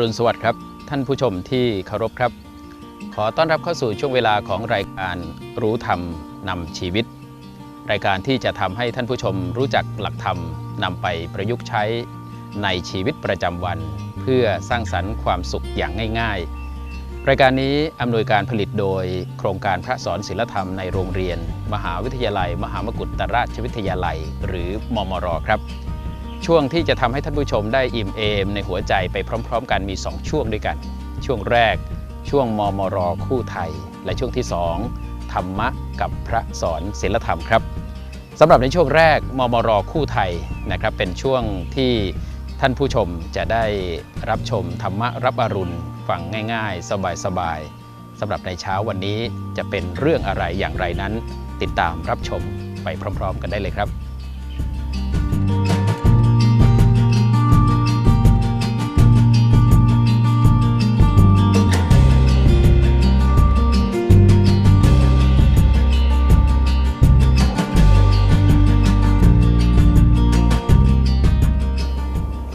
รุณสวัสดิ์ครับ ท่านผู้ชมที่เคารพครับ ขอต้อนรับเข้าสู่ช่วงเวลาของรายการรู้ธรรมนำชีวิต รายการที่จะทำให้ท่านผู้ชมรู้จักหลักธรรมนำไปประยุกต์ใช้ในชีวิตประจำวัน เพื่อสร้างสรรค์ความสุขอย่างง่าย ๆ รายการนี้อำนวยการผลิตโดยโครงการพระสอนศิลธรรมในโรงเรียน มหาวิทยาลัย มหามกุฏราชวิทยาลัย หรือมมรครับ ช่วงที่จะทำให้ท่านผู้ชมได้อิ่มเอม ในหัวใจไปพร้อม ๆ กันมี 2 ช่วงด้วยกัน ช่วงแรก ช่วงมมรคู่ไทย และช่วงที่ 2 ธรรมะกับพระสอนศิลธรรมครับสำหรับในช่วงแรกมมรคู่ไทยนะครับเป็นช่วงที่ท่านผู้ชมจะได้รับชมธรรมะรับอรุณฟังง่าย ๆ สบายๆสำหรับในเช้าวันนี้จะเป็นเรื่องอะไรอย่างไรนั้น ติดตามรับชมไปพร้อม ๆ กันได้เลยครับ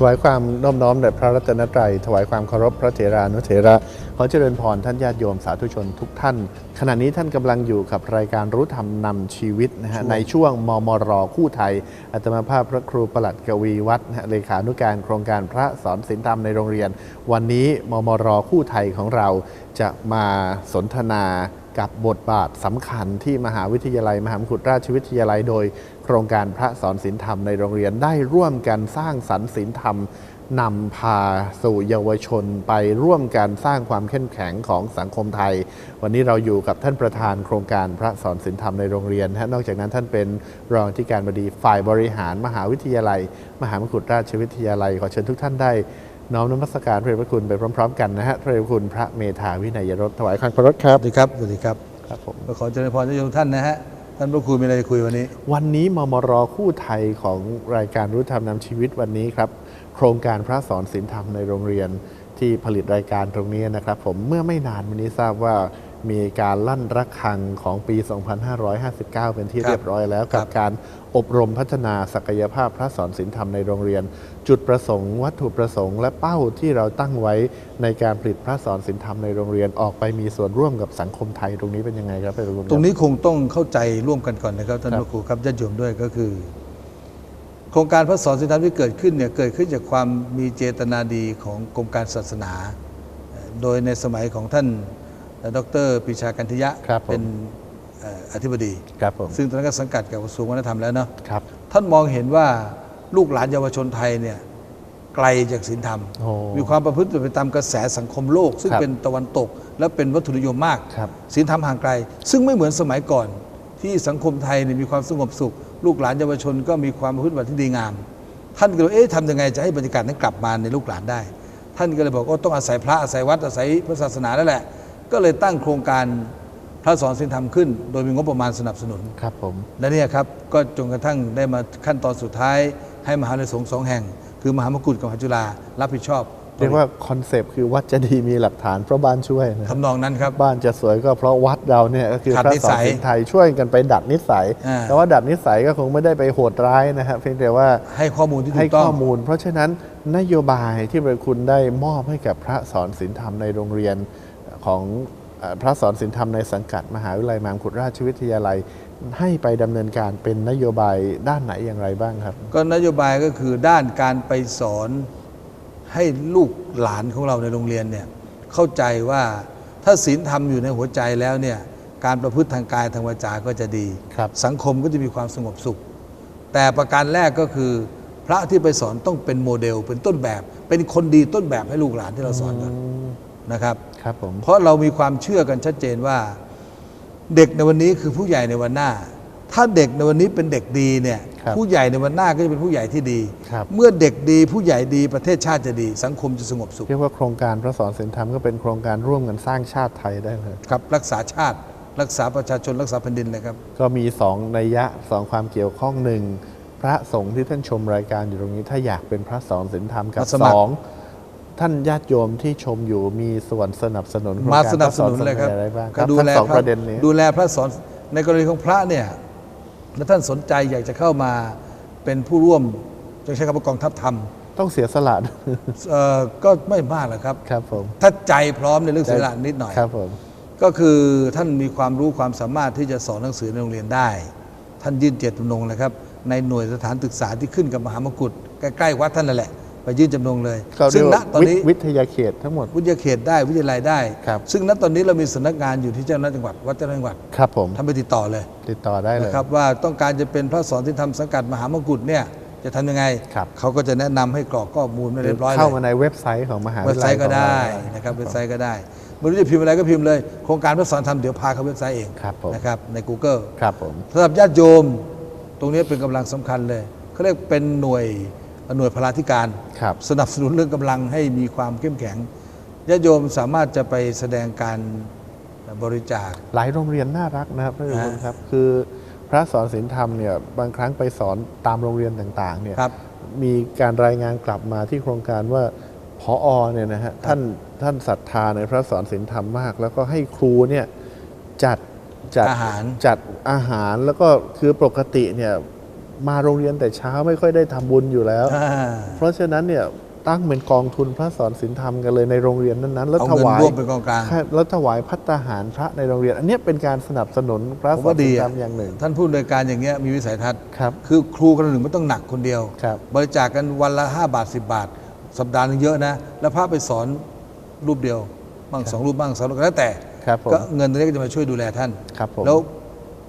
ถวายความน้อมน้อมแด่พระรัตนตรัย ถวายความเคารพพระเถรานุเถระขอเจริญพรท่านญาติโยมสาธุชนทุกท่าน ขณะนี้ท่านกำลังอยู่กับรายการรู้ธรรมนำชีวิตนะฮะในช่วงมมรคู่ไทยอาตมาภาพพระครูประหลัดกวีวัฒน์นะฮะเลขานุการโครงการพระสอนศีลธรรมในโรงเรียน วันนี้มมรคู่ไทยของเราจะมาสนทนา กับบทบาทสำคัญที่มหาวิทยาลัย มหามกุฏราชวิทยาลัย โดย โครงการพระสอนศีลธรรมในโรงเรียนได้ร่วมกันสร้างสรรค์ศีลธรรมนำพาสู่เยาวชนไปร่วมกันสร้างความเข้มแข็งของสังคมไทย วันนี้เราอยู่กับท่านประธานโครงการพระสอนศีลธรรมในโรงเรียนนะฮะนอกจากนั้นท่านเป็นรองที่การบดีฝ่ายบริหารมหาวิทยาลัย มหามกุฏราชวิทยาลัย ขอเชิญทุกท่านได้ น้อมนมัสการพระเดชพระคุณไปพร้อม ๆ กันนะฮะพระเดชพระคุณพระเมธาวินัยรสถวายความเคารพครัสบวัสดีครับสวัสดีครับครับผมก็ขอเจริญพรท่านทุกท่านนะฮะท่านพระครูมีอะไรจะคุยวันนี้ วันนี้มมรคู่ไทยของรายการรู้ธรรมนำชีวิตวันนี้ครับ โครงการพระสอนศีลธรรมในโรงเรียนที่ผลิตรายการตรงนี้นะครับ ผมเมื่อไม่นานมานี้ทราบว่า มีการลั่นระฆังของปี 2559 เป็นที่ครับเรียบร้อยแล้วครักับบการอบรมพัฒนาศักยภาพพระสอนศีลธรรมในโรงเรียน จุดประสงค์ วัตถุประสงค์และเป้าที่เราตั้งไว้ในการผลิตพระสอนศีลธรรมในโรงเรียนออกไปมีส่วนร่วมกับสังคมไทยตรงนี้เป็นยังไงครับไปคุณตรงนี้คงต้องเข้าใจร่วมกันก่อนนะครับท่านครับพระครูครับญาติโยมด้วยก็คือ โครงการพระสอนสินธรรมที่เกิดขึ้นเนี่ยเกิดขึ้นจากความมีเจตนาดีของกรมการศาสนาเอ่อโดยในสมัยของท่าน ดรปรีชากันทิยะครับผม เป็นเอ่ออธิบดี ครับผม ซึ่งตอนนั้นก็สังกัดกับกระทรวงวัฒนธรรมแล้วเนาะครับ ท่านมองเห็นว่าลูกหลานเยาวชนไทยเนี่ยไกลจากศีลธรรม โอ้มีความประพฤติไปตามกระแสสังคมโลก ซึ่งครับ เป็นตะวันตก และเป็นวัตถุนิยมมาก ครับ ศีลธรรมห่างไกล ซึ่งไม่เหมือนสมัยก่อน ที่สังคมไทยเนี่ยมีความสงบสุข ลูกหลานเยาวชนก็มีความประพฤติปฏิบัติที่ดีงาม ท่านก็เลยเอ๊ะทำยังไงจะให้บรรยากาศนั้นกลับมาในลูกหลานได้ ท่านก็เลยบอกว่าต้องอาศัยพระอาศัยวัดอาศัยพระศาสนาแล้วแหละ ก็เลยตั้งโครงการพระสอนศีลธรรมขึ้น โดยมีงบประมาณสนับสนุนครับผมและเนี่ยครับก็จนกระทั่งได้มาขั้นตอนสุดท้าย ให้มหาวิทยาลัยสงฆ์สองแห่ง คือมหามกุฏกับมหาจุฬารับผิดชอบเรียกว่าคอนเซปต์คือวัดจะดีมีหลักฐานเพราะบ้านช่วยนะทำนองนั้นครับบ้านจะสวยก็เพราะวัดเราเนี่ยก็คือขัดพระนิสอสันยศีลไทยช่วยกันไปดัดนิสัยอ่าแต่ว่าดัดนิสัยก็คงไม่ได้ไปโหดร้ายนะครับเพียงแต่ว่าให้ข้อมูลที่ถูให้กต้อข้องมูล เพราะฉะนั้นนโยบายที่พระคุณได้มอบให้กับพระสอนศีลธรรมในโรงเรียน ของเอ่อพระสอนศีลธรรมในสังกัดมหาวิทยาลัยมหามกุฏราชวิทยาลัยให้ไปดำเนินการเป็นนโยบายด้านไหนอย่างไรบ้างครับ ก็นโยบายก็คือด้านการไปสอนให้ลูกหลานของเราในโรงเรียนเนี่ยเข้าใจว่าถ้าศีลธรรมอยู่ในหัวใจแล้วเนี่ยการประพฤติทางกายทางวาจาก็จะดีครับสังคมก็จะมีความสงบสุข แต่ประการแรกก็คือ พระที่ไปสอนต้องเป็นโมเดล เป็นต้นแบบ เป็นคนดีต้นแบบให้ลูกหลานที่เราสอนกันนะครับ ครับผมเพราะเรามีความเชื่อกันชัดเจนว่า เด็กในวันนี้คือผู้ใหญ่ในวันหน้า ถ้าเด็กในวันนี้เป็นเด็กดีเนี่ยครับผู้ใหญ่ในวันหน้าก็จะเป็นผู้ใหญ่ที่ดี ครับ เมื่อเด็กดีผู้ใหญ่ดีประเทศชาติจะดี สังคมจะสงบสุขเรียกว่าโครงการพระสอนศีลธรรมก็เป็นโครงการร่วมกันสร้างชาติไทยได้เลย ครับ รักษาชาติ รักษาประชาชนรักษาแผ่นดินเลยครับ ก็มีสองนัยยะสองความเกี่ยวข้องหนึ่งพระสงฆ์ที่ท่านชมรายการอยู่ตรงนี้ ถ้าอยากเป็นพระสอนศีลธรรมกับมาสมัสครอง ท่านญาติโยมที่ชมอยู่มีส่วนสนับสนุนโครงมาการสนับสนุนเลยครับพะสอนอะไรบ้างคก็รับดูทั้งแลสองพระประเด็นนี้ ดูแลพระสอนในกรณีของพระเนี่ยและท่านสนใจอยากจะเข้ามาเป็นผู้ร่วมจะใช้คำว่ากองทัพธรรมต้องเสียสละเอ่อก็ไม่มากหรอกครับ ครับผมถ้าใจพร้อมในเรื่องศิลปะนิดหน่อย ครับผม ก็คือท่านมีความรู้ความสามารถที่จะสอนหนังสือในโรงเรียนได้ ท่านยื่นเจตจำนงเลยครับ ในหน่วยสถานศึกษาที่ขึ้นกับมหามกุฏใกล้ๆวัดท่านนั่นแหละ ไปยื่นจำนงเลยก็เรีซึ่ยงกณว่าตอนนี้วิวิทยาเขตทั้งหมด วิทยาเขตได้วิทยาลัยได้ครับซึ่งณตอนนี้เรามีสำนักงานอยู่ที่เจ้าหน้าที่จังหวัดวัดเจ้าหน้าที่จังหวัดครับผมท่านไปติดต่อเลย ติดต่อได้เลยนะครับว่าต้องการจะเป็นพระสอนที่ทำสังกัดมหามกุฏเนี่ยจะทำยังไงครับเขาก็จะแนะนำให้กรอกข้อมูลมาเรียบร้อยเลยเข้ามาในเว็บไซต์ของมหาเว็วิทบยาไซลัยต์ก็ของเราได้นะครับเว็บไซต์ก็ได้ไม่รู้จะพิมพ์อะไรก็พิมพ์เลย โครงการพระสอนทำเดี๋ยวพาเขาเว็บไซต์เองครับผมนะครับใน Google ครับผมสำหรับญาติโยม ตรงนี้เป็นกำลังสำคัญเลยเขาเรียกเป็นหน่วย หน่วยพลาธิการครับสนับสนุนเรื่องกำลังให้มีความเข้มแข็งญาติโยมสามารถจะไปแสดงการบริจาค หลายโรงเรียนน่ารักนะครับท่านผู้ชมอ่าครับ คือพระสอนศีลธรรมเนี่ยบางครั้งไปสอนตามโรงเรียนต่างๆเนี่ยครับมีการรายงานกลับมาที่โครงการว่าพออเนี่ยนะฮะท่านท่านศรัทธาในพระสอนศีลธรรมมาก แล้วก็ให้ครูเนี่ยจัดจัดอาหารจัดอาหารแล้วก็คือปกติเนี่ย มาโรงเรียนแต่เช้าไม่ค่อยได้ทำบุญอยู่แล้วอ่าเพราะฉะนั้นเนี่ยตั้งเป็นกองทุนพระสอนศีลธรรมกันเลยในโรงเรียนนั้นๆ แล้วเอาถเงินวายร่วมเป็นกองกลางใช่แล้วถวายพัตตาหารพระในโรงเรียน อันเนี้ยเป็นการสนับสนุนพระผมสอว่านดีศีลธรอะรมอย่างหนึ่ง ท่านผู้โดยการอย่างเงี้ยมีวิสัยทัศน์ครับคือครูคนหนึ่งไม่ต้องหนักคนเดียวครับบริจาคกันวันละ 5 บาท 10 บาท สัปดาห์หนึงเยอะนะ แล้วพระไปสอนรูปเดียวบ้างสองรูปบ้างสองรูปก็แล้วแต่ครับผมก็เงินตรงนี้ก็จะมาช่วยดูแลท่านครับผมแล้ว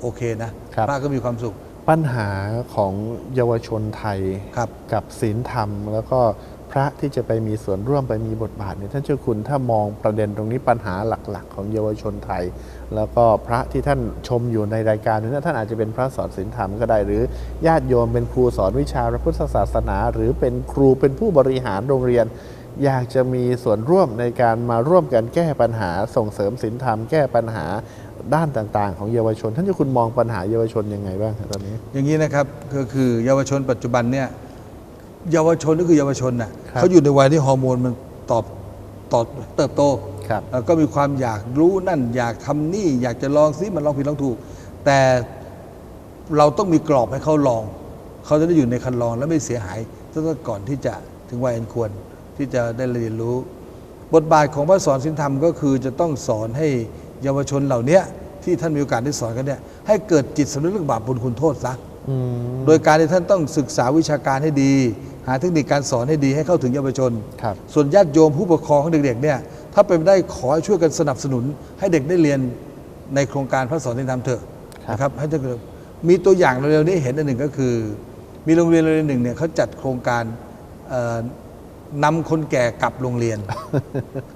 โอเคนะครับพระก็มีความสุข ปัญหาของเยาวชนไทยครับกับศีลธรรม แล้วก็พระที่จะไปมีส่วนร่วมไปมีบทบาทเนี่ยท่านเจ้าคุณถ้ามองประเด็นตรงนี้ปัญหาหลักๆ ของเยาวชนไทย แล้วก็พระที่ท่านชมอยู่ในรายการนี้นะท่านอาจจะเป็นพระสอนศีลธรรมก็ได้ หรือญาติโยมเป็นครูสอนวิชาพระพุทธศาสนา หรือเป็นครูเป็นผู้บริหารโรงเรียน อยากจะมีส่วนร่วมในการมาร่วมกันแก้ปัญหาส่งเสริมศีลธรรม แก้ปัญหา ด้านต่างๆ ของเยาวชน ท่านเจ้าคุณมองปัญหาเยาวชนยังไงบ้างครับตอนนี้ อย่างนี้นะครับก็คือเยาวชนปัจจุบันเนี่ยเยาวชนก็คือเยาวชนน่ะครับเขาอยู่ในวัยที่ฮอร์โมนมันตอบตอบเติบโตครับแล้วก็มีความอยากรู้นั่น อยากทำนี่ อยากจะลองซิมันลองผิดลองถูก แต่เราต้องมีกรอบให้เขาลอง เขาจะได้อยู่ในคันลองและไม่เสียหายตั้งแต่ก่อนที่จะถึงวัยอันควรที่จะได้เรียนรู้ บทบาทของพระสอนศีลธรรมก็คือจะต้องสอนให้ เยาวชนเหล่านี้ที่ท่านมีโอกาสได้สอนกันเนี่ยให้เกิดจิตสำนึกเรื่องบาปบุญคุณโทษซะอืมโดยการที่ท่านต้องศึกษาวิชาการให้ดี หาเทคนิคการสอนให้ดีให้เข้าถึงเยาวชนครับส่วนญาติโยมผู้ปกครองของเด็กๆเนี่ยถ้าเป็นไปได้ขอให้ช่วยกันสนับสนุน ให้เด็กได้เรียนในโครงการพระสอนที่ทำเถอะครับนะครับให้เด็กมีตัวอย่างเร็วๆนี้เห็นอันหนึ่งก็คือ มีโรงเรียนโรงเรียนหนึ่งเนี่ยเขาจัดโครงการเอ่อ นำคนแก่กลับโรงเรียน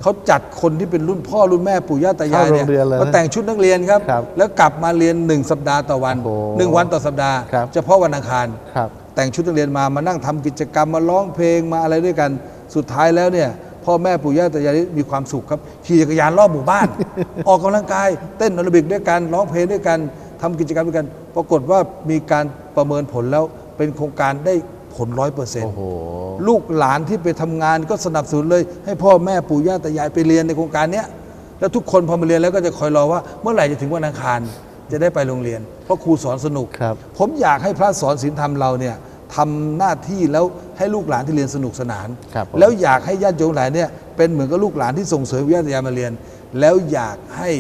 เขาจัดคนที่เป็นรุ่นพ่อรุ่นแม่ปู่ย่าตายายเข้าโรงเรียนเลยนะมาแต่งชุดนักเรียนครับ ครับแล้วกลับมาเรียนหนึ่งสัปดาห์ต่อวันโอ้โหหนึ่งวันต่อสัปดาห์ ครับ เฉพาะวันอังคาร ครับ แต่งชุดนักเรียนมามานั่งทำกิจกรรมมาร้องเพลงมาอะไรด้วยกันสุดท้ายแล้วเนี่ยพ่อแม่ปู่ย่าตายายมีความสุขครับขี่จักรยานรอบหมู่บ้าน ออกกำลังกาย เต้นแอโรบิกด้วยกันร้องเพลงด้วยกันทำกิจกรรมด้วยกัน ปรากฏว่ามีการประเมินผลแล้วเป็นโครงการได้ผลร้อยเปอร์เซ็นโอ้ต์ โห ลูกหลานที่ไปทำงานก็สนับสนุนเลย ให้พ่อแม่ปู่ย่าตายายไปเรียนในโครงการเนี้ยแล้วทุกคนพอมาเรียนแล้วก็จะคอยรอว่า เมื่อไหร่จะถึงวันอังคารจะได้ไปโรงเรียน เพราะครูสอนสนุกครับผมอยากให้พระสอนศีลธรรมเราเนี่ยทำหน้าที่แล้วให้ลูกหลานที่เรียนสนุกสนานครับผมแล้วอยากให้ญาติโยมหลายเนี่ยเป็นเหมือนกับลูกหลานที่ส่งเสริมญาติยายมาเรียน แล้วอยากให้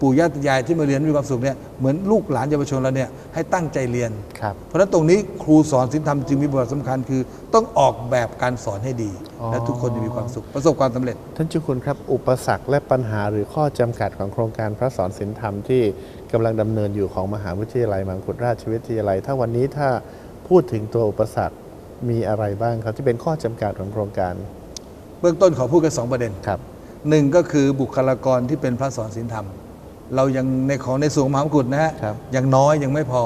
ปู่ย่าตายายที่มาเรียนมีความสุขเนี่ยเหมือนลูกหลานเยาวชนเราเนี่ยให้ตั้งใจเรียน ครับ เพราะฉะนั้นตรงนี้ครูสอนศีลธรรมจึงมีบทบาทสำคัญคือต้องออกแบบการสอนให้ดี อ๋อ และทุกคนจะมีความสุขประสบความสำเร็จ ท่านเจ้าคุณครับ อุปสรรคและปัญหาหรือข้อจำกัดของโครงการพระสอนศีลธรรมที่กำลังดำเนินอยู่ของมหาวิทยาลัยมังคุดราชวิทยาลัย ถ้าวันนี้ถ้าพูดถึงตัวอุปสรรคมีอะไรบ้างครับ ที่เป็นข้อจำกัดของโครงการเบื้องต้นขอพูดกันสองประเด็นครับ หนึ่งก็คือบุคลากรที่เป็นพระสอนศีลธรรม เรายังในของในส่วนของมหามกุฏนะฮะครับยังน้อยยังไม่พอ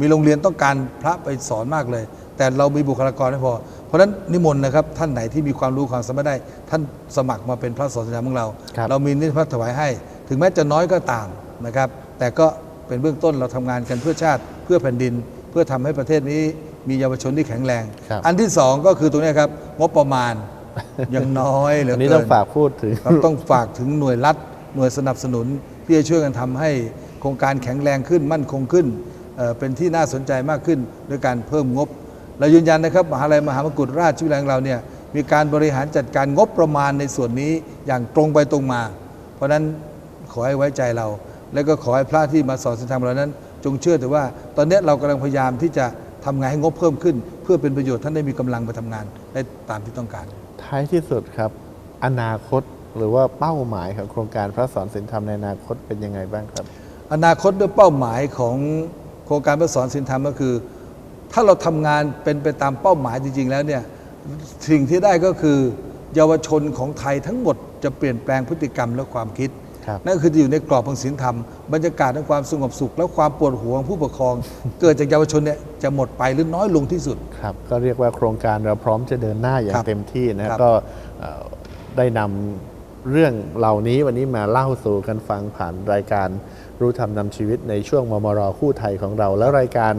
มีโรงเรียนต้องการพระไปสอนมากเลย แต่เรามีบุคลากรไม่พอ เพราะฉะนั้นนิมนต์นะครับท่านไหนที่มีความรู้ความสามารถได้ ท่านสมัครมาเป็นพระสอนศีลธรรมของเราครับเรามีนิพระถวายให้ ถึงแม้จะน้อยก็ตามนะครับ แต่ก็เป็นเบื้องต้นเราทำงานกันเพื่อชาติเพื่อแผ่นดิน เพื่อทำให้ประเทศนี้มีเยาวชนที่แข็งแรงครับอันที่สองก็คือตรงนี้ครับงบประมาณยังน้อยเหลืออันเกินนี้ต้องฝากพูดถึงครับต้องฝากถึงหน่วยรัฐหน่วยสนับสนุน ที่จะช่วยกันทำให้โครงการแข็งแรงขึ้นมั่นคงขึ้น เป็นที่น่าสนใจมากขึ้นด้วยการเพิ่มงบ เรายืนยันนะครับมหาลัยมหามกุฏราชวิทยาลัยของเราเนี่ยมีการบริหารจัดการงบประมาณในส่วนนี้อย่างตรงไปตรงมา เพราะฉะนั้นขอให้ไว้ใจเรา แล้วก็ขอให้พระที่มาสอนศีลธรรมเรานั้น จงเชื่อถือว่า ตอนนี้เรากำลังพยายามที่จะทำงานให้งบเพิ่มขึ้น เพื่อเป็นประโยชน์ท่านได้มีกำลังไปทำงานได้ตามที่ต้องการ ท้ายที่สุดครับ อนาคต หรือว่าเป้าหมายของโครงการพระสอนศีลธรรมในอนาคตเป็นยังไงบ้างครับ อนาคตด้วยเป้าหมายของโครงการพระสอนศีลธรรมก็คือ ถ้าเราทำงานเป็นไปตามเป้าหมายจริง ๆ แล้วเนี่ยสิ่งที่ได้ก็คือ เยาวชนของไทยทั้งหมดจะเปลี่ยนแปลงพฤติกรรมและความคิดครับนั่นคือจะอยู่ในกรอบของศีลธรรม บรรยากาศของความสงบสุข และความปวดหัวของผู้ปกครอง เกิดจากเยาวชนเนี่ยจะหมดไปหรือน้อยลงที่สุดครับก็เรียกว่าโครงการเราพร้อมจะเดินหน้าอย่าครังบเต็มที่นะฮะครับก็เอ่อได้นำ เรื่องเหล่านี้วันนี้มาเล่าสู่กันฟังผ่านรายการรู้ธรรมนำชีวิตในช่วงมมรคู่ไทยของเรา แล้วรายการ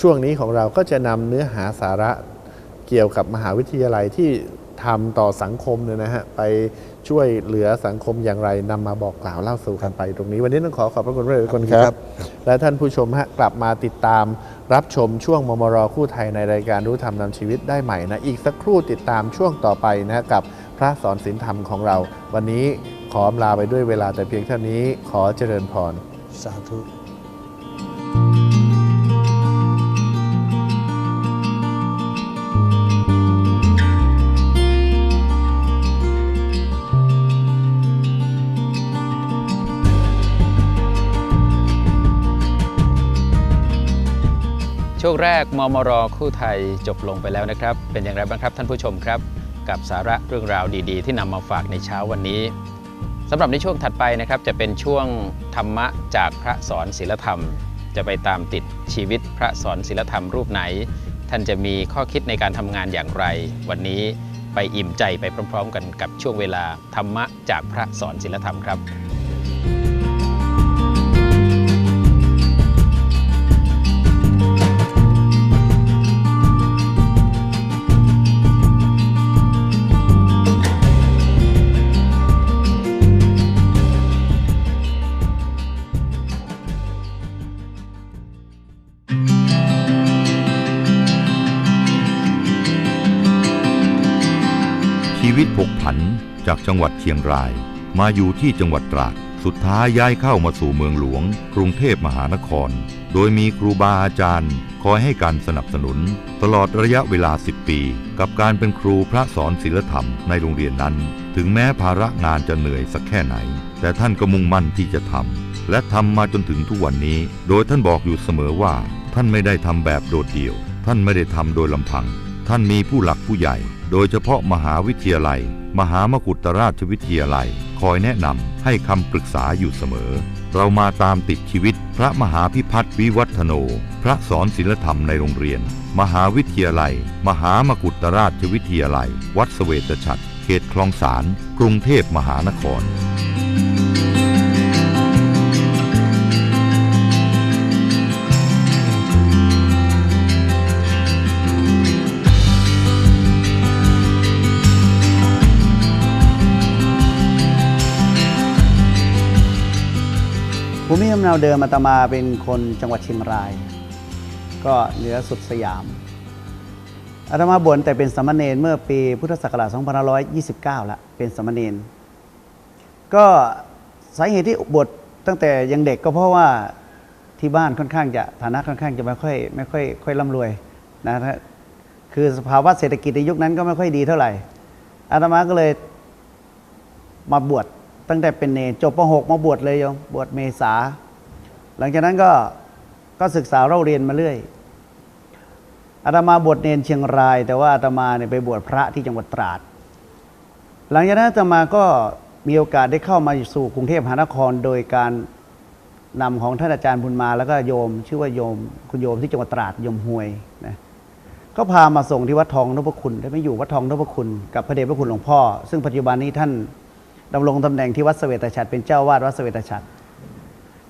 ช่วงนี้ของเราก็จะนำเนื้อหาสาระเกี่ยวกับมหาวิทยาลัยที่ทำต่อสังคมเนี่ยนะฮะไปช่วยเหลือสังคมอย่างไรนำมาบอกกล่าวเล่าสู่กันไปตรงนี้ วันนี้ต้องขอขอบพระคุณพระเดชพระคุณครัรับ และท่านผู้ชมฮะกลับมาติดตามรับชมช่วงมมรคู่ไทยในรายการรู้ธรรมนำชีวิตได้ใหม่นะอีกสักครู่ติดตามช่วงต่อไปนะกับ พระสอนศีลธรรมของเรา วันนี้ขออำลาไปด้วยเวลาแต่เพียงเท่านี้ขอเจริญพร สาธุช่วงแรกมมรคู่ไทยจบลงไปแล้วนะครับ เป็นอย่างไรบ้างครับท่านผู้ชมครับ กับสาระเรื่องราวดีๆ ที่นำมาฝากในเช้าวันนี้สำหรับในช่วงถัดไปนะครับจะเป็นช่วงธรรมะจากพระสอนศีลธรรม จะไปตามติดชีวิตพระสอนศีลธรรมรูปไหน ท่านจะมีข้อคิดในการทำงานอย่างไร วันนี้ไปอิ่มใจไปพร้อม ๆ กันกับช่วงเวลาธรรมะจากพระสอนศีลธรรมครับ วิตผกผันจากจังหวัดเชียงราย มาอยู่ที่จังหวัดตราด สุดท้ายย้ายเข้ามาสู่เมืองหลวง กรุงเทพมหานคร โดยมีครูบาอาจารย์ คอยให้การสนับสนุน ตลอดระยะเวลา 10 ปี กับการเป็นครูพระสอนศิลธรรมในโรงเรียนนั้น ถึงแม้ภาระงานจะเหนื่อยสักแค่ไหน แต่ท่านก็มุ่งมั่นที่จะทำและทำมาจนถึงทุกวันนี้ โดยท่านบอกอยู่เสมอว่า ท่านไม่ได้ทำแบบโดดเดี่ยว ท่านไม่ได้ทำโดยลำพัง ท่านมีผู้หลักผู้ใหญ่ โดยเฉพาะมหาวิทยาลัย มหามกุฏราชวิทยาลัย คอยแนะนำให้คำปรึกษาอยู่เสมอ เรามาตามติดชีวิต พระมหาพิพัฒน์วิวัฒโน พระสอนศิลธรรมในโรงเรียน มหาวิทยาลัย มหามกุฏราชวิทยาลัย วัดเสเวตฉัตรเขตคลองสานกรุงเทพมหานคร มิลำเนาเดิมอาตมาเป็นคนจังหวัดเชียงราย ก็เหนือสุดสยามอาตมาบวชแต่เป็นสามเณรเมื่อปีพุทธศักราช2529ละเป็นสามเณรก็สาเหตุที่บวชตั้งแต่ยังเด็กก็เพราะว่าที่บ้านค่อนข้างจะฐานะค่อนข้างจะไม่ค่อยไม่ค่อยค่อยร่ำรวยนะฮะคือสภาวะเศรษฐกิจในยุคนั้นก็ไม่ค่อยดีเท่าไหร่อาตมาก็เลยมาบวช ตั้งแต่เป็นเนจบป .6 มาบวชเลยโยมบวชเมษา หลังจากนั้นก็ก็ศึกษาเราเรียนมาเรื่อยอาตมาบวชเนรเชียงราย แต่ว่าอาตมาเนี่ยไปบวชพระที่จังหวัดตราด หลังจากนั้นอาตมาก็มีโอกาสได้เข้ามาสู่กรุงเทพมหานครโดยการนำของท่านอาจารย์บุญมา แล้วก็โยม ชื่อว่าโยม คุณโยมที่จังหวัดตราดโยมหวยนะก็พามาส่งที่วัดทองนพคุณได้ไปอยู่วัดทองนพคุณ กับพระเดชพระคุณหลวงพ่อ ซึ่งปัจจุบันนี้ท่าน ดำรงตำแหน่งที่วัดเสวตฉัตรเป็นเจ้าวาดวัดเสวตฉัตร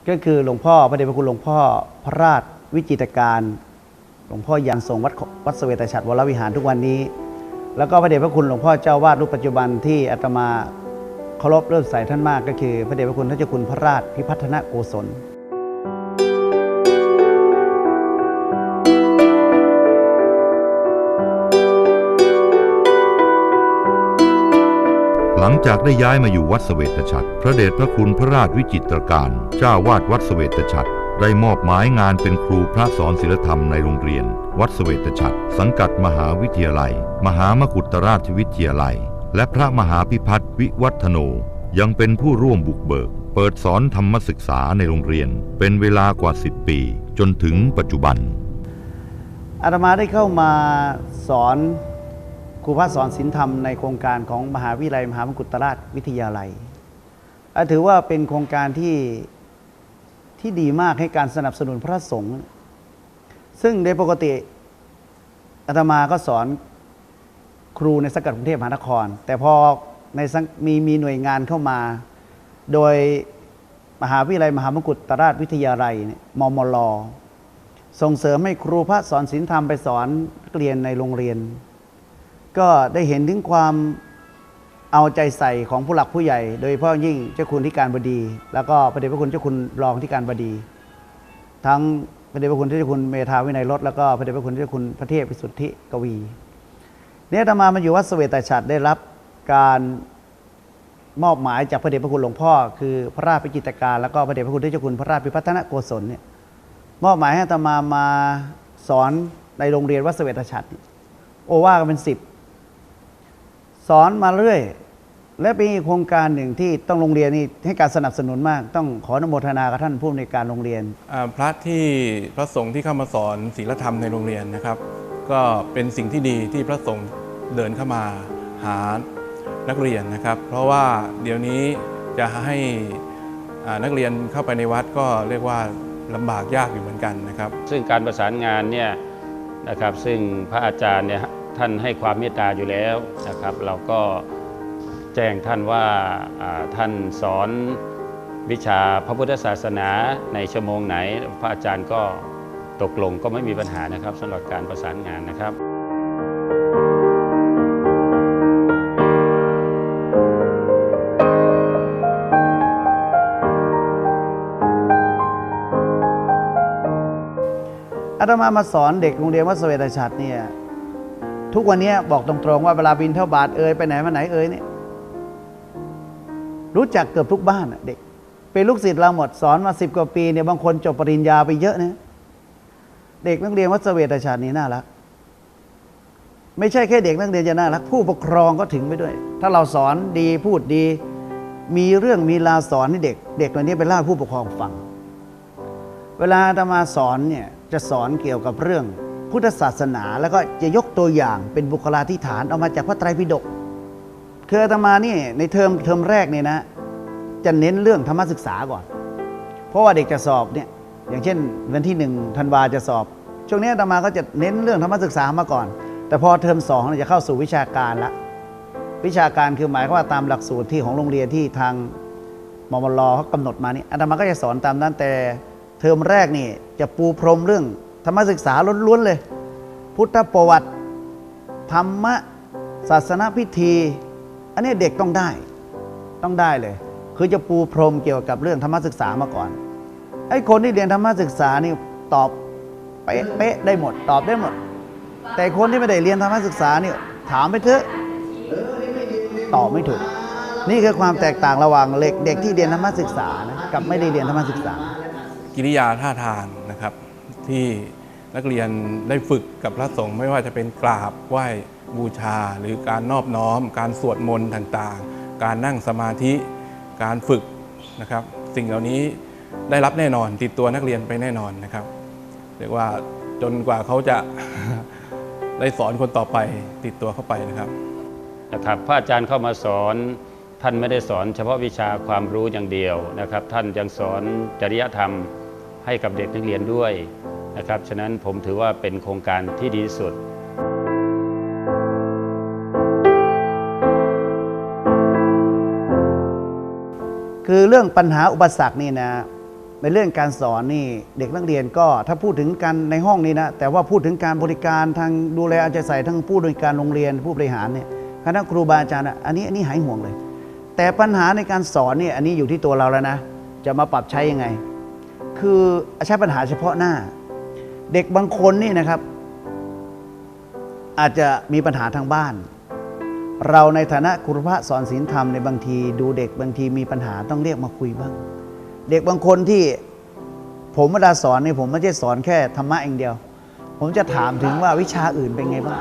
ก็คือหลวงพ่อพระเดชพระคุณหลวงพ่อพระราชวิจิตรการหลวงพ่อยันทรงวัดวัดเสวตฉัตรวรวิหารทุกวันนี้ แล้วก็พระเดชพระคุณหลวงพ่อเจ้าวาดรูปปัจจุบันที่อาตมาเคารพเริ่มใส่ท่านมากก็คือ พระเดชพระคุณท่านเจ้าคุณพระราชพิพัฒนโกศล หลังจากได้ย้ายมาอยู่วัดเสวตฉัตรพระเดชพระคุณพระราชวิจิตรการเจ้าวาดวัดเสวตฉัตรได้มอบหมายงานเป็นครูพระสอนศิลธรรมในโรงเรียน วัดเสวตฉัตรสังกัดมหาวิทยาลัย มหามกุฏราชวิทยาลัย และพระมหาพิพัฒน์วิวัฒโน ยังเป็นผู้ร่วมบุกเบิก เปิดสอนธรรมศึกษาในโรงเรียน เป็นเวลากว่า 10 ปี จนถึงปัจจุบันอาตมาได้เข้ามาสอน ครูพัฒสอนศิลธรรมในโครงการของมหาวิทยาลัยมหามกุฏราชวิทยาลัย ถือว่าเป็นโครงการที่ที่ดีมากให้การสนับสนุนพระสงฆ์ซึ่งโดยปกติอาตมาก็สอนครูในสังกัดกรุงเทพมหานคร แต่พอในมีมีหน่วยงานเข้ามา โดยมหาวิทยาลัยมหามกุฏราชวิทยาลัยมมล ส่งเสริมให้ครูพระสอนศีลธรรมไปสอนเรียนในโรงเรียน ก็ได้เห็นถึงความเอาใจใส่ของผู้หลักผู้ใหญ่ โดยเฉพาะยิ่งเจ้าคุณที่การบดี แล้วก็พระเดชพระคุณเจ้าคุณรองที่การบดี ทั้งพระเดชพระคุณเจ้าคุณเมธาวินัยรถแล้วก็พระเดชพระคุณเจ้าคุณพระเทพวิสุทธิกวี เนี่ยอาตมามาอยู่วัดเสวตฉัตรได้รับการมอบหมายจากพระเดชพระคุณหลวงพ่อ คือพระราชพิจิตรการแล้วก็พระเดชพระคุณเจ้าคุณพระราชพิพัฒนโกศลเนี่ยมอบหมายให้อาตมามาสอนในโรงเรียนวัดเสวตฉัตรโอว่ากันเป็นสิบ สอนมาเรื่อย และเป็นอีกโครงการหนึ่งที่ต้องโรงเรียนนี่ให้การสนับสนุนมาก ต้องขออนุโมทนากับท่านผู้อำนวยการโรงเรียนอ่าพระที่พระสงฆ์ที่เข้ามาสอนศีลธรรมในโรงเรียนนะครับ ก็เป็นสิ่งที่ดีที่พระสงฆ์เดินเข้ามาหานักเรียนนะครับ เพราะว่าเดี๋ยวนี้จะให้อ่านักเรียนเข้าไปในวัดก็เรียกว่าลำบากยากอยู่เหมือนกันนะครับ ซึ่งการประสานงานเนี่ยนะครับซึ่งพระอาจารย์เนี่ย ท่านให้ความเมตตาอยู่แล้วนะครับ เราก็แจ้งท่านว่าท่านสอนวิชาพระพุทธศาสนาในชั่วโมงไหน พระอาจารย์ก็ตกลงก็ไม่มีปัญหานะครับสำหรับการประสานงานนะครับอาตมามาสอนเด็กโรงเรียนวัดเสวตฉัตรเนี่ย ทุกวันนี้บอกตรงๆว่าเวลาบินเท่าบาทเอ่ยไปไหนมาไหนเอ่ยเนี่ยรู้จักเกือบทุกบ้านเด็ก เป็นลูกศิษย์เราหมดสอนมาสิบกว่าปีเนี่ยบางคนจบปริญญาไปเยอะนะเด็กนักเรียนวัดเสวตฉัตรนี่น่ารักไม่ใช่แค่เด็กนักเรียนจะน่ารักผู้ปกครองก็ถึงไปด้วย ถ้าเราสอนดีพูดดี มีเรื่องมีราสอนให้เด็ก เด็กตัวนี้ไปเล่าผู้ปกครองฟัง เวลาอาตมาสอนเนี่ยจะสอนเกี่ยวกับเรื่อง พุทธศาสนา แล้วก็จะยกตัวอย่างเป็นบุคลาธิฐานเอามาจากพระไตรปิฎกคืออาตมานี่ในเทอมเทอมแรกเนี่ยนะ จะเน้นเรื่องธรรมศึกษาก่อน เพราะว่าเด็กจะสอบเนี่ยอย่างเช่น วันที่หนึ่งธันวาจะสอบ ช่วงนี้อาตมาก็จะเน้นเรื่องธรรมศึกษามาก่อน แต่พอเทอมสองเนี่ยจะเข้าสู่วิชาการละวิชาการคือหมายความว่าตามหลักสูตรที่ของโรงเรียนที่ทางมมลเขากำหนดมานี่อาตมาก็จะสอนตามนั้นแต่เทอมแรกนี่จะปูพรมเรื่อง ธรรมศึกษาล้วนๆเลย พุทธประวัติธรรมะศาสนพิธี อันนี้เด็กต้องได้ต้องได้เลย คือจะปูพรมเกี่ยวกับเรื่องธรรมศึกษามาก่อนไอ้คนที่เรียนธรรมศึกษานี่ตอบเป๊ะปะได้หมด ตอบได้หมด แต่คนที่ไม่ได้เรียนธรรมศึกษานี่ถามไปเถอะตอบไม่ถูก นี่คือความแตกต่างระหว่างเด็กเด็กที่เรียนธรรมศึกษานะกับไม่ได้เรียนธรรมศึกษา กิริยาท่าทางนะครับ ที่นักเรียนได้ฝึกกับพระสงฆ์ไม่ว่าจะเป็นกราบไหว้บูชา หรือการนอบน้อม การสวดมนต์ต่างๆ การนั่งสมาธิการฝึกนะครับ สิ่งเหล่านี้ได้รับแน่นอนติดตัวนักเรียนไปแน่นอนนะครับเรียกว่าจนกว่าเขาจะได้สอนคนต่อไปติดตัวเข้าไปนะครับนะครับพระอาจารย์เข้ามาสอนท่านไม่ได้สอนเฉพาะวิชาความรู้อย่างเดียวนะครับ ท่านยังสอนจริยธรรมให้กับเด็กนักเรียนด้วย นะครับฉะนั้นผมถือว่าเป็นโครงการที่ดีที่สุดคือเรื่องปัญหาอุปสรรคนี่นะในเรื่องการสอนนี่เด็กนักเรียนก็ถ้าพูดถึงกันในห้องนี้นะแต่ว่าพูดถึงการบริการทางดูแลเอาใจใส่ทั้งผู้บริการโรงเรียนผู้บริหารเนี่ยคณะครูบาอาจารย์อะอันนี้อันนี้หายห่วงเลย แต่ปัญหาในการสอนเนี่ยอันนี้อยู่ที่ตัวเราแล้วนะ จะมาปรับใช้ยังไง คือใช้ปัญหาเฉพาะหน้า เด็กบางคนนี่นะครับ อาจจะมีปัญหาทางบ้าน เราในฐานะครูพระสอนศีลธรรมในบางที ดูเด็กบางทีมีปัญหาต้องเรียกมาคุยบ้าง เด็กบางคนที่ผมมาดาสอนเนี่ยผมไม่ใช่สอนแค่ธรรมะอย่างเดียว ผมจะถามถึงว่าวิชาอื่นเป็นไงบ้าง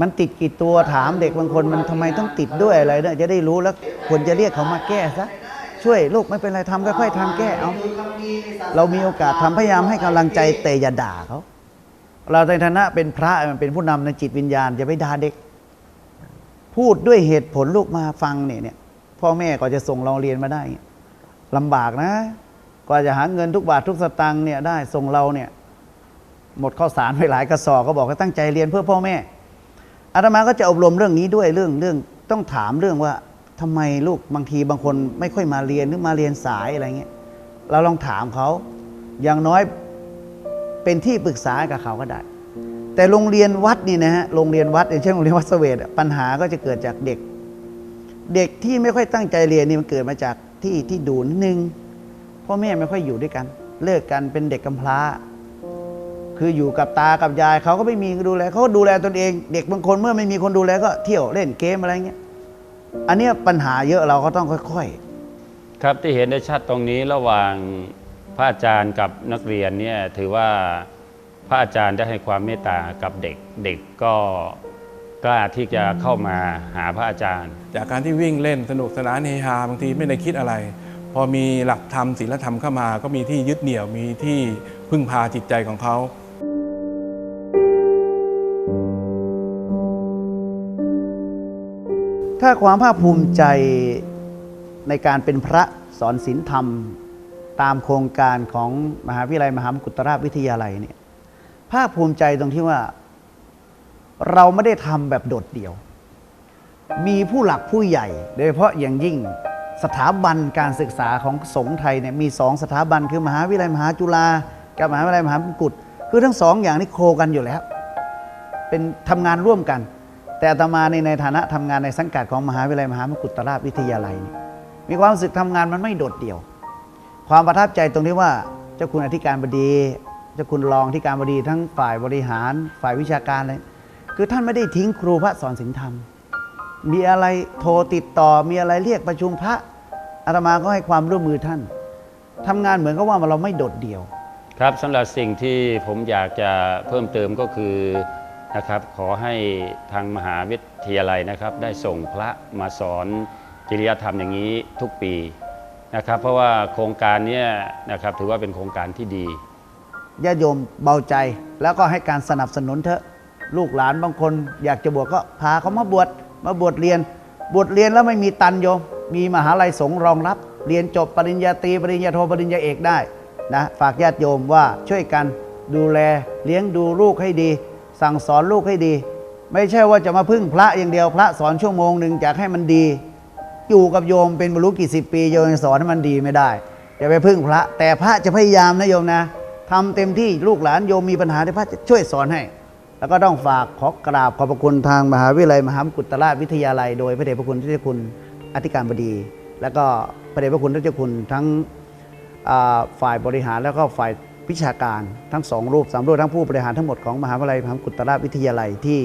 มันติดกี่ตัวถามเด็กบางคนมันทำไมต้องติดด้วยอะไรเนี่ยจะได้รู้แล้วควรจะเรียกเขามาแก้ซะ ช่วยลูกไม่เป็นไรทำค่อยๆทำแก้เอาเรามีโอกาสทำพยายามให้กำลังใจแต่อย่าด่าเขาเราในฐานะเป็นพระมันเป็นผู้นำในจิตวิญญาณอย่าไปด่าเด็ก พูดด้วยเหตุผลลูกมาฟังเนี่ยเนี่ยพ่อแม่ก็จะส่งเราเรียนมาได้ลำบากนะกว่าจะหาเงินทุกบาททุกสตังค์เนี่ยได้ส่งเราเนี่ยหมดข้าวสารไปหลายกระสอบก็บอกให้ตั้งใจเรียนเพื่อพ่อแม่อาตมาก็จะอบรมเรื่องนี้ด้วยเรื่องเรื่องต้องถามเรื่องว่า ทำไมลูกบางทีบางคนไม่ค่อยมาเรียนหรือมาเรียนสายอะไรเงี้ยเราลองถามเขาอย่างน้อยเป็นที่ปรึกษากับเขาก็ได้ แต่โรงเรียนวัดนี่นะฮะโรงเรียนวัดอย่างเช่นโรงเรียนวัดเสวตปัญหาก็จะเกิดจากเด็ก เด็กที่ไม่ค่อยตั้งใจเรียนนี่มันเกิดมาจากที่ที่ดูนิดนึงพ่อแม่ไม่ค่อยอยู่ด้วยกัน เลิกกันเป็นเด็กกำพร้า คืออยู่กับตากับยายเขาก็ไม่มีดูแลเขาก็ดูแลตนเอง เด็กบางคนเมื่อไม่มีคนดูแลก็เที่ยวเล่นเกมอะไรเงี้ย อันเนี้ยปัญหาเยอะเราก็ต้องค่อย ๆ ครับที่เห็นได้ชัดตรงนี้ระหว่างพระอาจารย์กับนักเรียนเนี่ยถือว่าพระอาจารย์ได้ให้ความเมตตากับเด็กเด็กก็กล้าที่จะเข้ามาหาพระอาจารย์ จากการที่วิ่งเล่นสนุกสนานเฮฮาบางทีไม่ได้คิดอะไร พอมีหลักธรรมศีลธรรมเข้ามา ก็มีที่ยึดเหนี่ยวมีที่พึ่งพาจิตใจของเขา ถ้าความภาคภูมิใจในการเป็นพระสอนศีลธรรม ตามโครงการของมหาวิทยาลัยมหามกุฏราชวิทยาลัยเนี่ยภาคภูมิใจตรงที่ว่า เราไม่ได้ทำแบบโดดเดี่ยว มีผู้หลักผู้ใหญ่ โดยเฉพาะอย่างยิ่งสถาบันการศึกษาของสงฆ์ไทยเนี่ยมีสองสถาบันคือมหาวิทยาลัยมหาจุฬากับมหาวิทยาลัยมหามกุฏคือทั้งสองอย่างนี้โคกันอยู่แล้ว เป็นทำงานร่วมกัน แต่อาตมาในในฐานะทำงานในสังกัดของมหาวิทยาลัยมหามกุฏราชวิทยาลัย มีความรู้สึกทำงานมันไม่โดดเดี่ยว ความประทับใจตรงที่ว่าเจ้าคุณอธิการบดี เจ้าคุณรองที่การบดีทั้งฝ่ายบริหาร ฝ่ายวิชาการเลยคือท่านไม่ได้ทิ้งครูพระสอนศีลธรรม มีอะไรโทรติดต่อมีอะไรเรียกประชุมพระอาตมาก็ให้ความร่วมมือท่านทำงานเหมือนกับว่าเราไม่โดดเดี่ยว ครับสำหรับสิ่งที่ผมอยากจะเพิ่มเติมก็คือ นะครับ ขอให้ทางมหาวิทยาลัยนะครับ ได้ส่งพระมาสอนจริยธรรมอย่างนี้ทุกปีนะครับ เพราะว่าโครงการนี้นะครับถือว่าเป็นโครงการที่ดีญาติโยมเบาใจแล้วก็ให้การสนับสนุนเถอะลูกหลานบางคน อยากจะบวชก็พาเขามาบวชมาบวชเรียน บวชเรียนแล้วไม่มีตันโยม มีมหาลัยสงฆ์รองรับ เรียนจบปริญญาตรีปริญญาโทปริญญาเอกได้นะฝากญาติโยมว่าช่วยกันดูแลเลี้ยงดูลูกให้ดี สั่งสอนลูกให้ดี ไม่ใช่ว่าจะมาพึ่งพระอย่างเดียวพระสอนชั่วโมงหนึ่งอยากให้มันดี อยู่กับโยมเป็นบรรลุกี่สิบปีโยมสอนให้มันดีไม่ได้อย่าไปพึ่งพระ แต่พระจะพยายามนะโยมนะทำเต็มที่ลูกหลานโยมมีปัญหาที่พระจะช่วยสอนให้ แล้วก็ต้องฝากขอกราบขอบพระคุณทางมหาวิทยาลัยมหามกุฏราชวิทยาลัย โดยพระเดชพระคุณที่เจ้าคุณอธิการบดี แล้วก็พระเดชพระคุณที่เจ้าคุณทั้งฝ่ายบริหารแล้วก็ฝ่าย วิชาการทั้งสองรูปสามรูปทั้งผู้บริหารทั้งหมดของมหาวิทยาลัยมหามกุฏราวิทยาลัยที่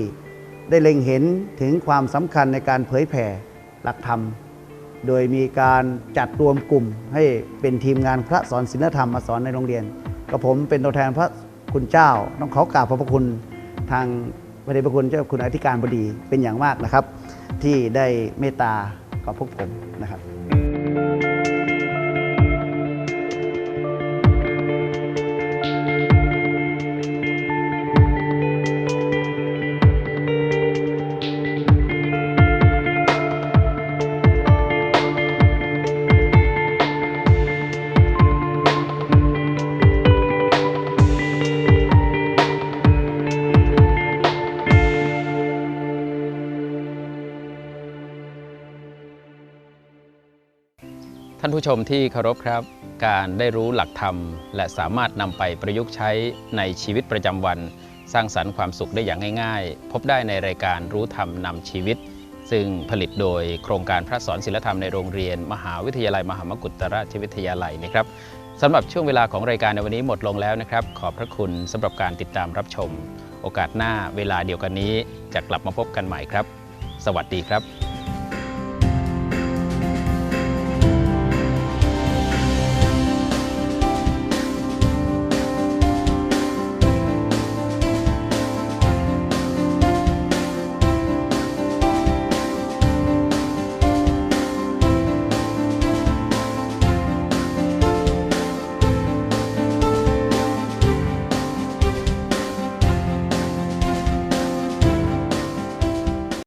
ได้เล็งเห็นถึงความสำคัญในการเผยแผ่หลักธรรม โดยมีการจัดรวมกลุ่มให้เป็นทีมงานพระสอนศีลธรรมมาสอนในโรงเรียนกับผมเป็นตัวแทนพระคุณเจ้า ต้องขอกราบขอบพระคุณทางพระเดชพระคุณเจ้าคุณอธิการบดีเป็นอย่างมากนะครับ ที่ได้เมตตากับพวกผมนะครับ ผู้ชมที่เคารพครับ การได้รู้หลักธรรม และสามารถนำไปประยุกต์ใช้ในชีวิตประจำวัน สร้างสรรค์ความสุขได้อย่างง่าย ๆ พบได้ในรายการรู้ธรรมนำชีวิต ซึ่งผลิตโดยโครงการพระสอนศิลธรรมในโรงเรียน มหาวิทยาลัยมหามกุฏราชวิทยาลัยนะครับสำหรับช่วงเวลาของรายการในวันนี้หมดลงแล้วนะครับ ขอบพระคุณสำหรับการติดตามรับชม โอกาสหน้าเวลาเดียวกันนี้จะกลับมาพบกันใหม่ครับสสวัสดีครับ